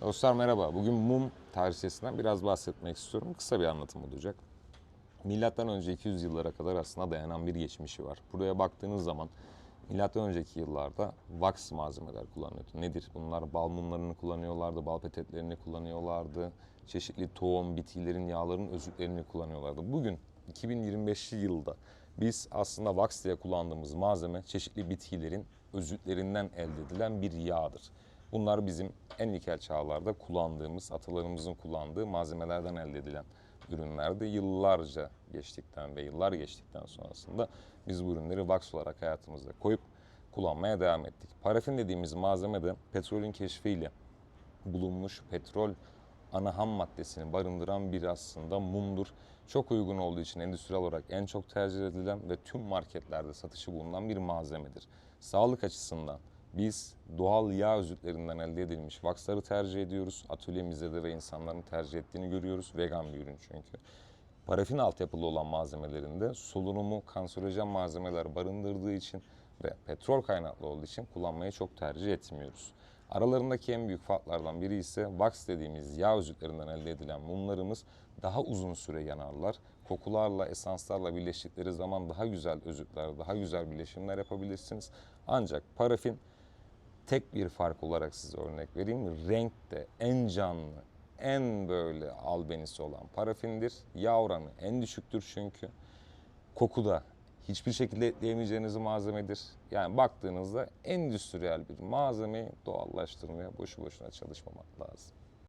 Dostlar merhaba. Bugün mum tarihçesinden biraz bahsetmek istiyorum. Kısa bir anlatım olacak. Milattan önce 200 yıllara kadar aslında dayanan bir geçmişi var. Buraya baktığınız zaman milattan önceki yıllarda wax malzemeler kullanılıyordu. Nedir? Bunlar bal mumlarını kullanıyorlardı, bal peteklerini kullanıyorlardı. Çeşitli tohum, bitkilerin, yağların özütlerini kullanıyorlardı. Bugün 2025 yılda biz aslında wax diye kullandığımız malzeme çeşitli bitkilerin özütlerinden elde edilen bir yağdır. Bunlar bizim en ilkel çağlarda kullandığımız, atalarımızın kullandığı malzemelerden elde edilen ürünlerdi. Yıllarca geçtikten ve yıllar geçtikten sonrasında biz bu ürünleri wax olarak hayatımızda koyup kullanmaya devam ettik. Parafin dediğimiz malzeme de petrolün keşfiyle bulunmuş petrol ana ham maddesini barındıran bir aslında mumdur. Çok uygun olduğu için endüstriyel olarak en çok tercih edilen ve tüm marketlerde satışı bulunan bir malzemedir. Sağlık açısından biz doğal yağ özütlerinden elde edilmiş waxları tercih ediyoruz. Atölyemizde de ve insanların tercih ettiğini görüyoruz. Vegan bir ürün çünkü. Parafin altyapılı olan malzemelerinde solunumu kanserojen malzemeler barındırdığı için ve petrol kaynaklı olduğu için kullanmayı çok tercih etmiyoruz. Aralarındaki en büyük farklardan biri ise wax dediğimiz yağ özütlerinden elde edilen mumlarımız daha uzun süre yanarlar. Kokularla, esanslarla birleştikleri zaman daha güzel özütler, daha güzel birleşimler yapabilirsiniz. Ancak parafin tek bir fark olarak size örnek vereyim. Renkte en canlı, en böyle albenisi olan parafindir. Yağ oranı en düşüktür çünkü. Kokuda hiçbir şekilde ekleyemeyeceğiniz malzemedir. Yani baktığınızda endüstriyel bir malzemeyi doğallaştırmaya boşu boşuna çalışmamak lazım.